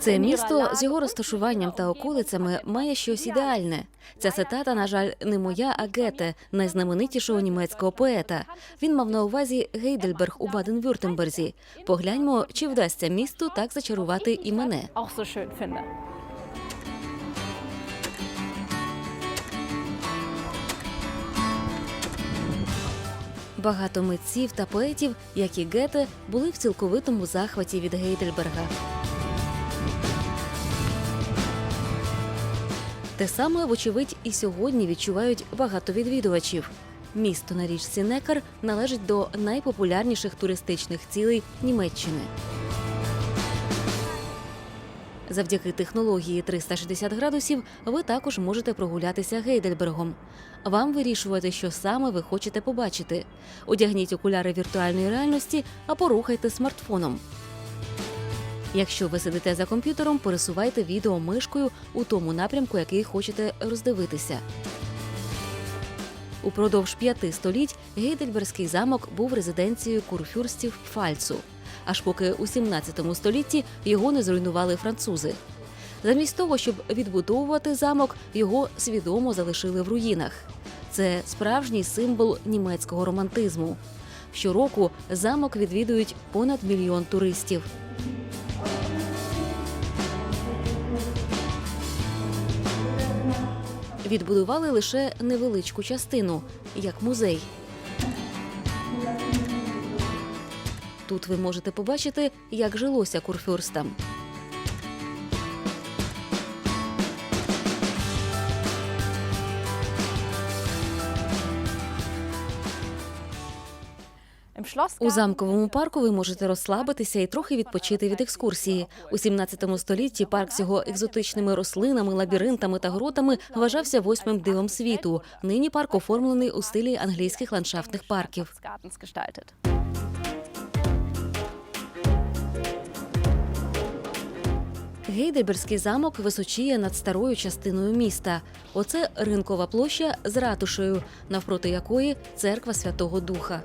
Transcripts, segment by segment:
Це місто з його розташуванням та околицями має щось ідеальне. Ця цитата, на жаль, не моя, а Гете, найзнаменитішого німецького поета. Він мав на увазі Гейдельберг у Баден-Вюртемберзі. Погляньмо, чи вдасться місту так зачарувати і мене. Багато митців та поетів, як і Гете, були в цілковитому захваті від Гейдельберга. Те саме, вочевидь, і сьогодні відчувають багато відвідувачів. Місто на річці Некар належить до найпопулярніших туристичних цілей Німеччини. Завдяки технології 360 градусів ви також можете прогулятися Гейдельбергом. Вам вирішувати, що саме ви хочете побачити. Одягніть окуляри віртуальної реальності або рухайте смартфоном. Якщо ви сидите за комп'ютером, пересувайте відео мишкою у тому напрямку, який хочете роздивитися. Упродовж п'яти століть Гейдельбергський замок був резиденцією курфюрстів Пфальцу, аж поки у 17 столітті його не зруйнували французи. Замість того, щоб відбудовувати замок, його свідомо залишили в руїнах. Це справжній символ німецького романтизму. Щороку замок відвідують понад мільйон туристів. Відбудували лише невеличку частину, як музей. Тут ви можете побачити, як жилося курфюрстам. У замковому парку ви можете розслабитися і трохи відпочити від екскурсії. У 17 столітті парк з його екзотичними рослинами, лабіринтами та гротами вважався восьмим дивом світу. Нині парк оформлений у стилі англійських ландшафтних парків. Гейдельбергський замок височіє над старою частиною міста. Оце ринкова площа з ратушею, навпроти якої церква Святого Духа.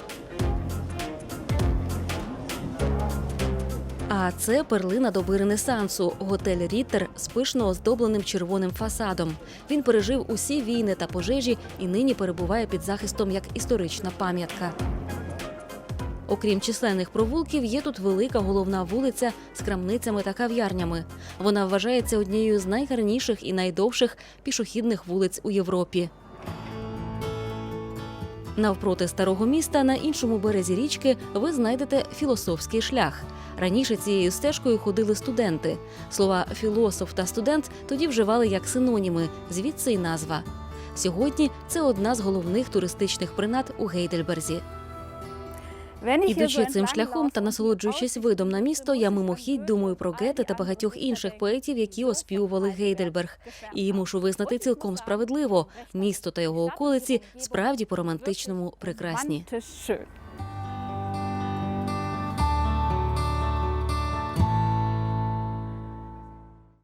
А це перлина доби Ренесансу, готель Ріттер з пишно оздобленим червоним фасадом. Він пережив усі війни та пожежі і нині перебуває під захистом як історична пам'ятка. Окрім численних провулків, є тут велика головна вулиця з крамницями та кав'ярнями. Вона вважається однією з найгарніших і найдовших пішохідних вулиць у Європі. Навпроти старого міста на іншому березі річки ви знайдете філософський шлях. Раніше цією стежкою ходили студенти. Слова філософ та студент тоді вживали як синоніми, звідси й назва. Сьогодні це одна з головних туристичних принад у Гейдельберзі. Ідучи цим шляхом та насолоджуючись видом на місто, я мимохідь думаю про Гете та багатьох інших поетів, які оспівували Гейдельберг. І мушу визнати цілком справедливо. Місто та його околиці справді по романтичному прекрасні.